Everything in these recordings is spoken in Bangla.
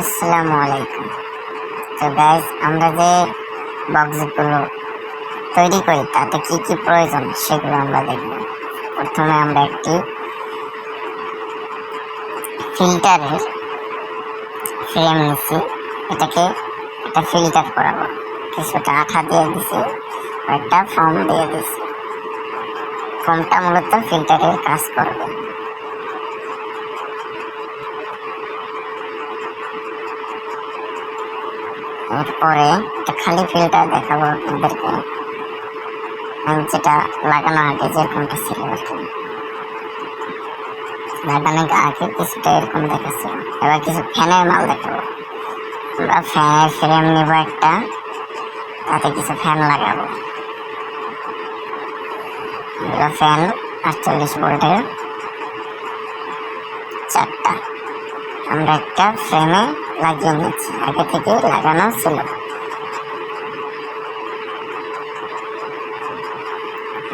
আসসালামু আলাইকুম। তো গাইজ আমরা যে বক্সগুলো তৈরি করি, তাতে কি কি প্রয়োজন সেগুলো আমরা দেখব। প্রথমে আমরা একটি ফিল্টারের ফ্রেম নিচ্ছি। এটাকে একটা ফিল্টার করাবো। কিছুটা আঠা দিয়ে দিছি একটা ফর্ম দিয়ে দিছি। ফর্মটা মূলত ফিল্টারের কাজ করবে। এরপরে একটা খালি ফিল্টার দেখাবো আপনাদেরকে। যেটা লাগানো আগে যেরকমটা ছিল আর কি লাগানো আগে কিছুটা এরকম দেখাচ্ছিল এবার কিছু ফ্যানের মাল দেখাবো। আমরা ফ্যানের ফ্রেম নেব একটা, তাতে কিছু ফ্যান লাগাবো। ফ্যান আটচল্লিশ ভোল্টের চারটা। আমরা একটা ফ্রেমে লাগিয়ে নিচ্ছি আগে থেকে লাগানো ছিল।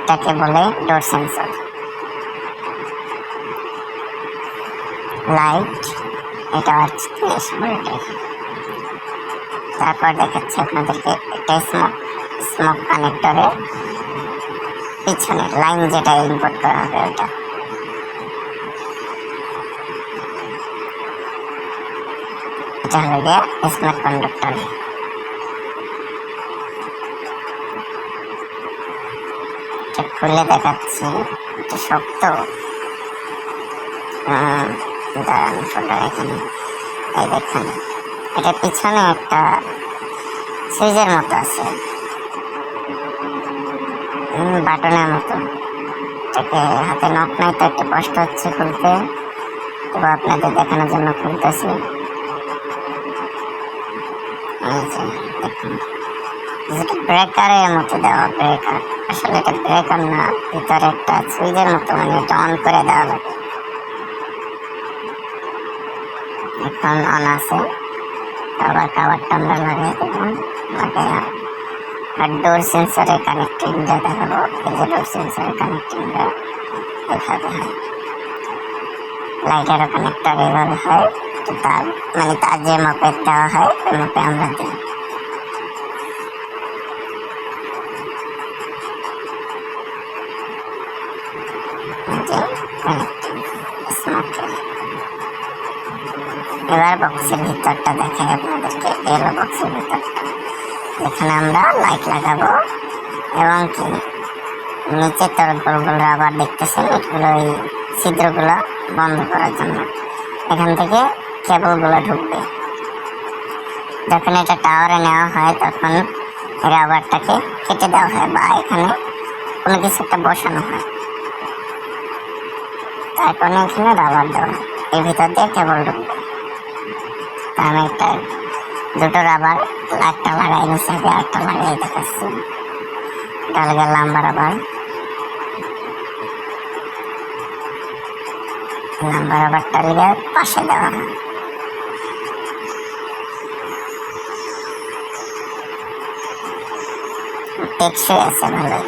এটাকে বলে ডোর সেন্সর। লাইট, এটা হচ্ছে তারপর দেখাচ্ছি আপনাদেরকে একটা স্মোক স্মোক কানেক্টরের পিছনে লাইন যেটা ইনপুট করা হবে ওটা। গিয়ে স্মার্ট কন্ডাক্টর। খুলে দেখাচ্ছি এটা শক্ত দাঁড়ান ফোটা এখানে। এই দেখেন, এটা পিছনে একটা সুইচের মতো আছে। বাটনের মতো। এটাকে হাতে নখ নাই তো একটু কষ্ট হচ্ছে খুলতে। তবে আপনাদের দেখানোর জন্য খুলতেছি। দেখুন যেটা ব্রেকারের মতো দেওয়া ব্রেকার। আসলে এটা ব্রেকার না, ভিতরে একটা সুইচের মতো মানে এটা অন করে দেওয়া লাগে এখন অন আছে। আবার কাবারটা আমরা লাগাই দেবো। লাগাই আর ডোর সেন্সরের কানেক্টিংটা দেখাবো। এই যে ডোর সেন্সরের কানেক্টিংটা এভাবে হয়। লাইটেরও কানেক্টর এভাবে হয়। তার মানে তার যে মাপের দেওয়া হয়, ওই মাপে আমরা দিই। এবার বক্সের ভিতরটা দেখাই আপনাদেরকে, এলো বক্সের ভিতরটা। এখানে আমরা লাইট লাগাবো, এবং কি নিচের তরফগুলো আবার দেখতেছেন, এগুলো এই ছিদ্রগুলো বন্ধ করার জন্য। এখান থেকে কেবলগুলো ঢুকবে। যখন এটা টাওয়ারে নেওয়া হয়, তখন রাবারটাকে কেটে দেওয়া হয় বা এখানে কোনো কিছু একটা বসানো হয়। তারপরে এখানে রাবার দেওয়া এর ভিতর দিয়ে কেবল ঢুকবে। আমি একটা দুটো রাবার একটা লাগাই নিচ্ছি আগে একটা লাগাই দেখাচ্ছি তাহলে গেল লম্বা রাবার লম্বা রাবারটা লিগে পাশে দেওয়া হয়। টেকসই আছে ভালোই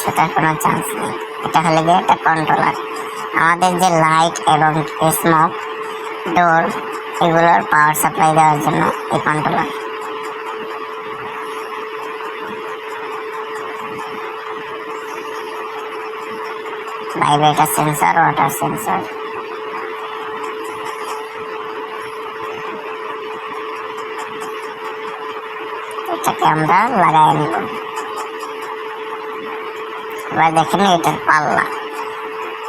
ছোটার কোনো চান্স নেই। এটা হলে গিয়ে একটা কন্ট্রোলার আমাদের যে লাইট এবং স্মোক ডোর এগুলোর পাওয়ার সাপ্লাই দেওয়ার জন্য এই controller vibrator sensor water sensor এটাকে আমরা লাগাই নেব এবার দেখেন এটার পাল্লা।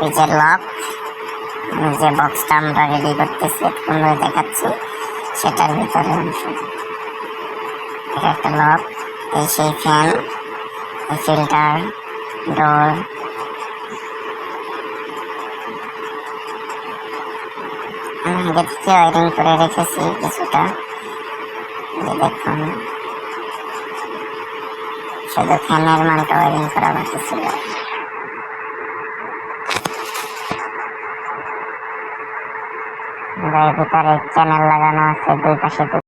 এই যে লক যে বক্সটা আমরা রেডি করতেছি এতক্ষণ দেখাচ্ছি, সেটার ভিতরে এটা একটা লক, এই সেই ফ্যান এই ফিল্টার ডোর আমি আগে থেকে ওয়ারিং করে রেখেছি কিছুটা। দেখুন। শুধু ফ্যানের মালটা ওয়ারিং করা বাকি ছিল ভিতরে চ্যানেল লাগানো আছে দুই পাশে